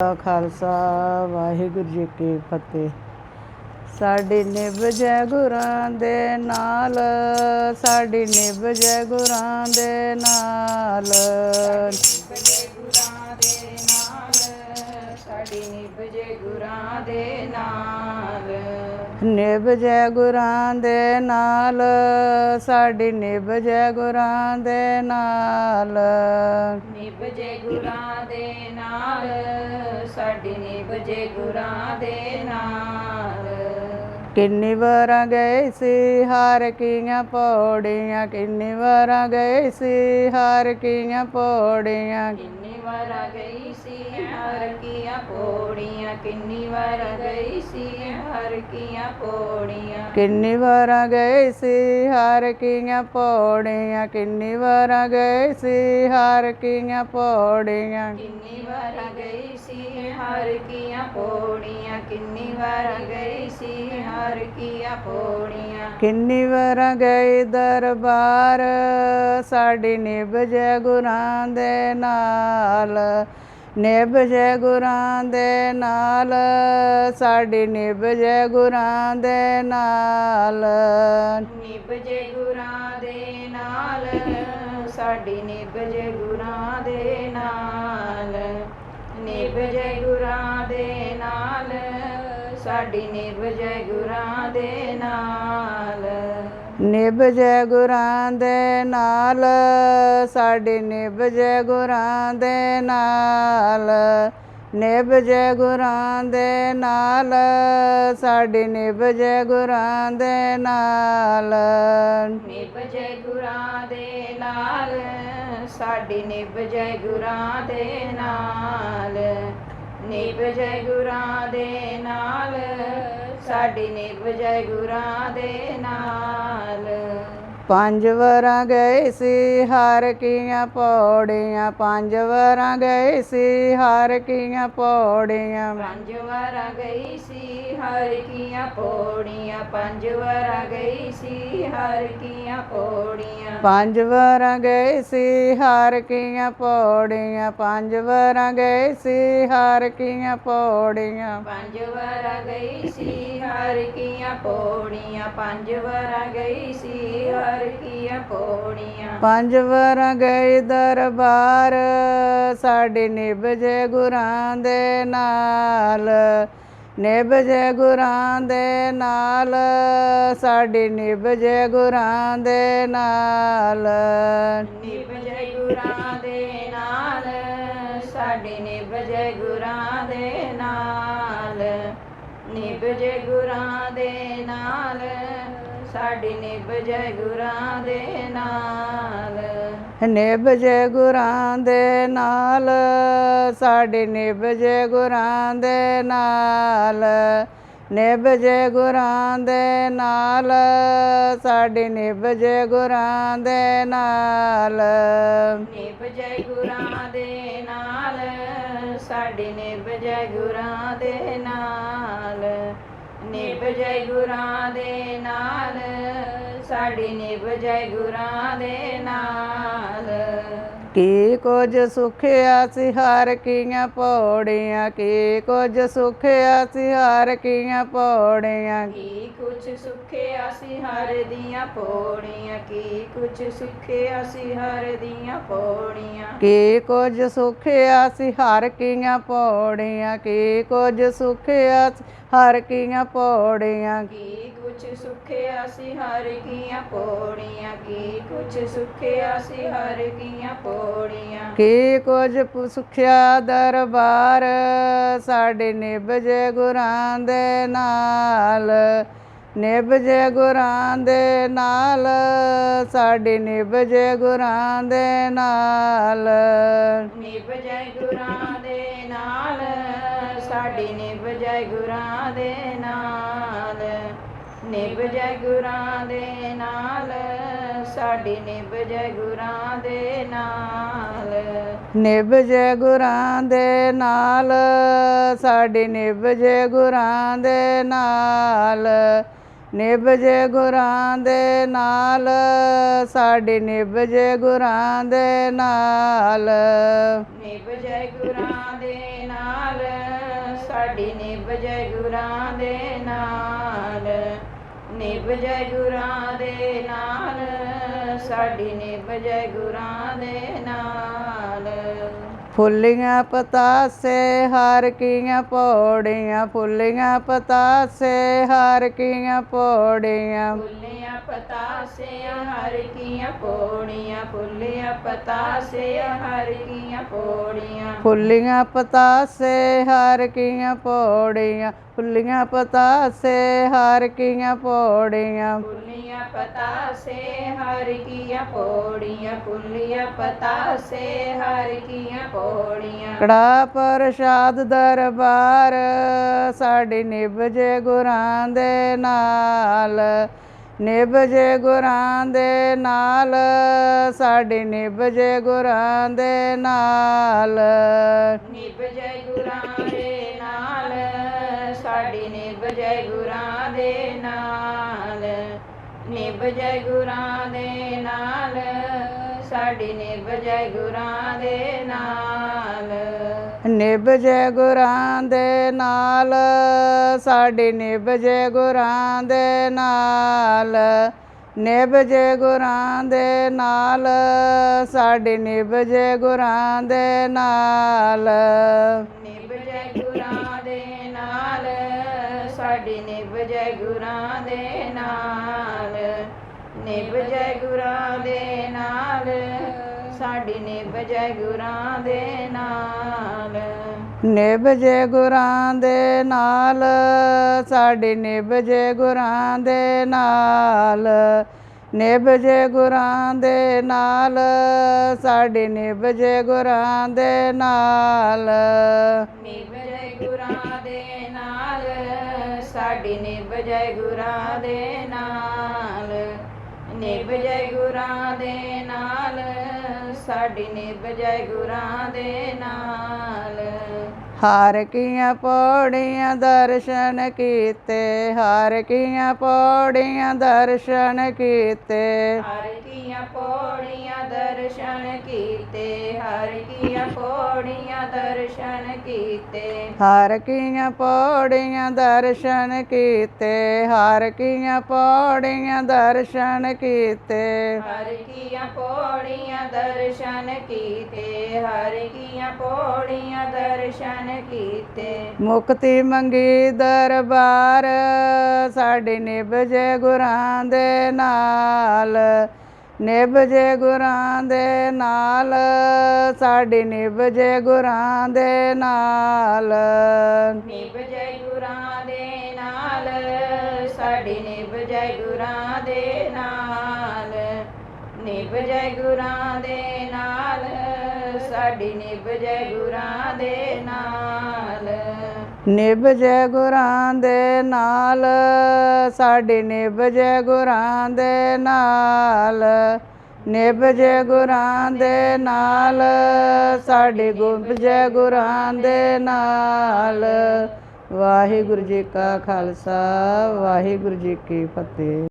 ਖਾਲਸਾ, ਵਾਹਿਗੁਰੂ ਜੀ ਕੀ ਫਤਿਹ। ਸਾਡੀ ਨਿਭ ਜੈ ਗੁਰਾਂ ਦੇ ਨਾਲ, ਸਾਡੀ ਨਿਭ ਜੈ ਗੁਰਾਂ ਦੇ ਨਾਲ। ਨਿਭਜੇ ਗੁਰਾਂ ਦੇ ਨਾਲ। ਨਿਭ ਜੈ ਗੁਰਾਂ ਦੇ ਨਾਲ ਸਾਡੀ ਨਿਭ ਜੈ ਗੁਰਾਂ ਦੇ ਨਾਲ। ਨਿਭਜੇ ਗੁਰਾਂ ਦੇ ਨਾਲ ਸਾਡੀ ਨਿਭਜੇ ਗੁਰਾਂ ਦੇ ਨਾਲ। ਕਿੰਨੀ ਵਾਰਾਂ ਗਏ ਸੀ ਹਾਰ ਕੀਆਂ ਪੌੜੀਆਂ। ਕਿੰਨੀ ਵਾਰਾਂ ਗਏ ਸੀ ਹਾਰ ਕੀਆਂ ਪੌੜੀਆਂ। ਵਾਰ ਗਈ ਸੀ ਹਰ ਕੀਆਂ ਪੌੜੀਆਂ ਕਿੰਨੀ ਵਾਰ ਗਈ ਸੀ ਹਰ ਕੀਆਂ ਪੌੜੀਆਂ। ਕਿੰਨੀ ਵਾਰਾਂ ਗਏ ਸੀ ਹਾਰ ਕੀਆਂ ਪੌੜੀਆਂ ਕਿੰਨੀ ਵਾਰਾਂ ਗਏ ਸੀ ਹਾਰ ਕੀਆਂ ਪੌੜੀਆਂ। ਕਿੰਨੀ ਵਾਰ ਗਈ ਸੀ ਹਰ ਕੀਆਂ ਪੌੜੀਆਂ ਕਿੰਨੀ ਵਾਰ ਗਈ ਸੀ ਹਰ ਕੀਆਂ ਪੌੜੀਆਂ। ਕਿੰਨੀ ਵਾਰਾਂ ਗਏ ਦਰਬਾਰ ਸਾਡੀ ਨਿਭ ਜੈ ਗੁਰਾਂ ਦੇ ਨਾਲ। ਨਿਭ ਜੈ ਗੁਰਾਂ ਦੇ ਨਾਲ, ਸਾਡੀ ਨਿਭ ਜੈ ਗੁਰਾਂ ਦੇ ਨਾਲ। ਨਿਭਜੇ ਗੁਰਾਂ ਦੇ ਨਾਲ, ਸਾਡੀ ਨਿਭ ਜੈ ਗੁਰਾਂ ਦੇ ਨਾਲ। ਨਿਭ ਜੈ ਗੁਰਾਂ ਦੇ ਨਾਲ, ਸਾਡੀ ਨਿਭਜੇ ਗੁਰਾਂ ਦੇ ਨਾਲ। ਨਿਭ ਜੈ ਗੁਰਾਂ ਦੇ ਨਾਲ, ਸਾਡੇ ਨਿਭ ਜੈ ਗੁਰਾਂ ਦੇ ਨਾਲ। ਨਿਭ ਜੈ ਗੁਰਾਂ ਦੇ ਨਾਲ, ਸਾਡੇ ਨਿਭ ਜੈ ਗੁਰਾਂ ਦੇ ਨਾਲ। ਨਿਭਜੇ ਗੁਰਾਂ ਦੇ ਨਾਲ, ਸਾਡੇ ਸਾਡੀ ਨਿਭਜੇ ਗੁਰਾਂ ਦੇ ਨਾਲ। ਨਿਭਜੇ ਗੁਰਾਂ ਦੇ ਨਾਲ। ਸਾਡੀ ਨਿਭਜੇ ਗੁਰਾਂ ਦੇ ਨਾਲ। ਪੰਜ ਵਰਾਂ ਗਏ ਸੀ ਹਾਰ ਕੀਆਂ ਪੌੜੀਆਂ। ਪੰਜ ਵਰਾਂ ਗਏ ਸੀ ਹਾਰ ਕੀਆਂ ਪੌੜੀਆਂ। ਪੰਜ ਵਾਰ ਗਈ ਸੀ ਹਰ ਕੀਆਂ ਪੌੜੀਆਂ। ਪੰਜ ਵਾਰ ਗਈ ਸੀ ਹਰ ਕੀਆਂ ਪੌੜੀਆਂ। ਪੰਜ ਵਰਾਂ ਗਏ ਸੀ ਹਾਰ ਕੀਆਂ ਪੌੜੀਆਂ। ਪੰਜ ਵਰਾਂ ਗਏ ਸੀ ਹਾਰ ਕੀਆਂ ਪੌੜੀਆਂ। ਪੰਜ ਵਾਰ ਗਈ ਸੀ ਹਰ ਕੀਆਂ ਪੌੜੀਆਂ। ਪੰਜ ਵਾਰ ਗਈ ਸੀ ਹਰ ਕੀਆਂ ਪੰਜ ਵਰਾਂ ਗਏ ਦਰਬਾਰ ਸਾਡੀ ਨਿਭ ਜੇ ਗੁਰਾਂ ਦੇ ਨਾਲ। ਨਿਭ ਜੇ ਗੁਰਾਂ ਦੇ ਨਾਲ ਸਾਡੀ ਨਿਭ ਜੇ ਗੁਰਾਂ ਦੇ ਨਾਲ। ਨਿਭਜੇ ਗੁਰਾਂ ਦੇ ਨਾਲ ਸਾਡੀ ਨਿਭਜੇ ਗੁਰਾਂ ਦੇ ਨਾਲ। ਨਿਭਜੇ ਗੁਰਾਂ ਦੇ ਨਾਲ ਸਾਡੀ ਨਿਭਜੇ ਗੁਰਾਂ ਦੇ ਨਾਲ। ਨਿਭ ਜੇ ਗੁਰਾਂ ਦੇ ਨਾਲ ਸਾਡੀ ਨਿਭ ਜੇ ਗੁਰਾਂ ਦੇ ਨਾਲ। ਨਿਭ ਜੇ ਗੁਰਾਂ ਦੇ ਨਾਲ ਸਾਡੀ ਨਿਭ ਜੇ ਗੁਰਾਂ ਦੇ ਨਾਲ। ਨਿਭਜੇ ਗੁਰਾਂ ਦੇ ਨਾਲ ਸਾਡੀ ਨਿਭਜੇ ਗੁਰਾਂ ਦੇ ਨਾਲ। ਨਿਭਜੇ ਗੁਰਾਂ ਦੇ ਨਾਲ ਸਾਡੀ ਨਿਭਜੇ ਗੁਰਾਂ ਦੇ ਨਾਲ। ਕੀ ਕੁਝ ਸੁਖਿਆ ਸੀ ਹਰ ਕੀਆਂ ਪੌੜੀਆਂ? ਕੀ ਕੁਝ ਸੁਖਿਆ ਸੀ ਹਰ ਕੀਆਂ ਪੌੜੀਆਂ? ਕੀ ਕੁਛ ਸੁਖਿਆ ਸੀ ਹਰ ਦੀਆਂ ਪੌੜੀਆਂ? ਕੀ ਕੁਛ ਸੁਖਿਆ ਸੀ ਹਰ ਦੀਆਂ ਪੌੜੀਆਂ? ਕੀ ਕੁਝ ਸੁਖਿਆ ਸੀ ਹਰ ਕੀਆਂ ਪੌੜੀਆਂ? ਕੀ ਕੁਝ ਸੁਖਿਆ ਹਰ ਕੀਆਂ ਪੌੜੀਆਂ? ਕੀ ਕੁਛ ਸੁਖਿਆ ਸੀ ਹਰ ਕੀਆਂ ਪੌੜੀਆਂ ਕੀ ਕੁਛ ਸੁਖਿਆ ਸੀ ਹਰ ਕੀਆਂ ਪੌੜੀਆਂ। ਕੀ ਕੁਝ ਸੁਖਿਆ ਦਰਬਾਰ ਸਾਡੇ ਨਿਭ ਜੇ ਗੁਰਾਂ ਦੇ ਨਾਲ? ਨਿਭ ਜੇ ਗੁਰਾਂ ਦੇ ਨਾਲ ਸਾਡੀ ਨਿਭ ਜੇ ਗੁਰਾਂ ਦੇ ਨਾਲ। ਨਿਭ ਜੈ ਗੁਰਾਂ ਦੇ ਨਾਲ ਸਾਡੀ ਨਿਭ ਜੈ ਗੁਰਾਂ ਦੇ ਨਾਲ। ਨਿਭ ਜੈ ਗੁਰਾਂ ਦੇ ਨਾਲ ਸਾਡੀ ਨਿਭ ਜੈ ਗੁਰਾਂ ਦੇ ਨਾਲ। ਨਿਭ ਜੇ ਗੁਰਾਂ ਦੇ ਨਾਲ ਸਾਡੀ ਨਿਭ ਜੇ ਗੁਰਾਂ ਦੇ ਨਾਲ। ਨਿਭ ਜੇ ਗੁਰਾਂ ਦੇ ਨਾਲ ਸਾਡੀ ਨਿਭ ਜੇ ਗੁਰਾਂ ਦੇ ਨਾਲ। ਨਿਭ ਜੈ ਗੁਰਾਂ ਦੇ ਨਾਲ ਸਾਡੀ ਨਿਭ ਜੈ ਗੁਰਾਂ ਦੇ ਨਾਲ। ਨਿਭ ਜੈ ਗੁਰਾਂ ਦੇ ਨਾਲ ਸਾਡੀ ਨਿਭ ਜੈ ਗੁਰਾਂ ਦੇ ਨਾਲ। ਫੁੱਲੀਆਂ ਪਤਾਸੇ ਹਰ ਕੀਆਂ ਪੌੜੀਆਂ। ਫੁੱਲੀਆਂ ਪਤਾਸੇ ਹਰ ਕੀਆਂ ਪੌੜੀਆਂ। ਫੁੱਲੀਆਂ ਪਤਾਸਿਆਂ ਹਰ ਕੀਆਂ ਪੌੜੀਆਂ। ਫੁੱਲੀਆਂ ਪਤਾਸਿਆਂ ਹਰ ਕੀਆਂ ਪੌੜੀਆਂ। ਫੁੱਲੀਆਂ ਪਤਾਸੇ ਹਰ ਕੀਆਂ ਪੌੜੀਆਂ। ਫੁੱਲੀਆਂ ਪਤਾਸੇ ਹਰ ਕੀਆਂ ਪੌੜੀਆਂ। ਫੁੱਲੀਆਂ ਪਤਾਸੇ ਹਰ ਕੀਆਂ ਪੌੜੀਆਂ। ਫੁੱਲੀਆਂ ਪਤਾਸੇ ਹਰ ਕੀਆਂ ਪੌੜੀਆਂ ਕੜਾ ਪ੍ਰਸ਼ਾਦ ਦਰਬਾਰ ਸਾਡੀ ਨਿਭ ਜੇ ਗੁਰਾਂ ਦੇ ਨਾਲ। ਨਿਭ ਜੇ ਗੁਰਾਂ ਦੇ ਨਾਲ ਸਾਡੀ ਨਿਭ ਜੇ ਗੁਰਾਂ ਦੇ ਨਾਲ। ਨਿਭ ਜੈ ਗੁਰਾਂ ਦੇ ਨਾਲ ਸਾਡੀ ਨਿਭ ਜੈ ਗੁਰਾਂ ਦੇ ਨਾਲ। ਨਿਭ ਜੈ ਗੁਰਾਂ ਦੇ ਨਾਲ ਸਾਡੀ ਨਿਭ ਜੈ ਗੁਰਾਂ ਦੇ ਨਾਲ। ਨਿਭ ਜੇ ਗੁਰਾਂ ਦੇ ਨਾਲ ਸਾਡੀ ਨਿਭ ਜੇ ਗੁਰਾਂ ਦੇ ਨਾਲ। ਨਿਭ ਜੇ ਗੁਰਾਂ ਦੇ ਨਾਲ ਸਾਡੀ ਨਿਭ ਜੇ ਗੁਰਾਂ ਦੇ ਨਾਲ। ਨਿਭ ਜੈ ਗੁਰਾਂ ਦੇ ਨਾਲ ਸਾਡੀ ਨਿਭ ਜੈ ਗੁਰਾਂ ਦੇ ਨਾਲ। ਨਿਭ ਜੈ ਗੁਰਾਂ ਦੇ ਨਾਲ। ਸਾਡੀ ਨਿਭ ਜੈ ਗੁਰਾਂ ਦੇ ਨਾਲ। ਨਿਭ ਜੇ ਗੁਰਾਂ ਦੇ ਨਾਲ ਸਾਡੀ ਨਿਭ ਜੇ ਗੁਰਾਂ ਦੇ ਨਾਲ। ਨਿਭ ਜੇ ਗੁਰਾਂ ਦੇ ਨਾਲ ਸਾਡੀ ਨਿਭ ਜੇ ਗੁਰਾਂ ਦੇ ਨਾਲ। ਨਿਭ ਜੈ ਗੁਰਾਂ ਦੇ ਨਾਲ ਸਾਡੀ ਨਿਭ ਜੈ ਗੁਰਾਂ ਦੇ ਨਾਲ। ਨਿਭ ਜੈ ਗੁਰਾਂ ਦੇ ਨਾਲ ਸਾਡੀ ਨਿਭ ਜੈ ਗੁਰਾਂ ਦੇ ਨਾਲ। ਹਾਰ ਕੀਆਂ ਪੌੜੀਆਂ ਦਰਸ਼ਨ ਕੀਤੇ ਹਾਰ ਕੀਆਂ ਪੌੜੀਆਂ ਦਰਸ਼ਨ ਕੀਤੇ ਹਰ ਕੀਆਂ ਪੌੜੀਆਂ ਦਰਸ਼ਨ ਕੀਤੇ ਹਰ ਕੀਆਂ ਪੌੜੀਆਂ ਦਰਸ਼ਨ ਕੀਤੇ ਹਰ ਕੀਆਂ ਪੌੜੀਆਂ ਦਰਸ਼ਨ ਕੀਤੇ ਹਰ ਕੀਆਂ ਪੌੜੀਆਂ ਦਰਸ਼ਨ ਕੀਤੇ ਹਰ ਕੀਆਂ ਪੌੜੀਆਂ ਦਰਸ਼ਨ ਕੀਤੇ ਹਰ ਕੀਆਂ ਪੌੜੀਆਂ ਦਰਸ਼ਨ ਕੀਤੇ। ਮੁਕਤੀ ਮੰਗੀ ਦਰਬਾਰ ਸਾਡੀ ਨਿਭ ਜੇ ਗੁਰਾਂ ਦੇ ਨਾਲ। ਨਿਭ ਜੇ ਗੁਰਾਂ ਦੇ ਨਾਲ ਸਾਡੀ ਨਿਭ ਜੇ ਗੁਰਾਂ ਦੇ ਨਾਲ। ਨਿਭ ਜੈ ਗੁਰਾਂ ਦੇ ਨਾਲ ਸਾਡੀ ਨਿਭ ਜੈ ਗੁਰਾਂ ਦੇ ਨਾਲ। ਨਿਭ ਜੈ ਗੁਰਾਂ ਦੇ ਨਾਲ, ਸਾਡੀ ਨਿਭ ਜੈ ਗੁਰਾਂ ਦੇ ਨਾਲ। ਨਿਭ ਜੈ ਗੁਰਾਂ ਦੇ ਨਾਲ, ਸਾਡੇ ਨਿਭ ਜੈ ਗੁਰਾਂ ਦੇ ਨਾਲ। ਨਿਭ ਜੈ ਗੁਰਾਂ ਦੇ ਨਾਲ, ਸਾਡੀ ਗੁੰਬ ਜੈ ਗੁਰਾਂ ਦੇ ਨਾਲ। ਵਾਹਿਗੁਰੂ ਜੀ ਕਾ ਖਾਲਸਾ, ਵਾਹਿਗੁਰੂ ਜੀ ਕੀ ਫਤਿਹ।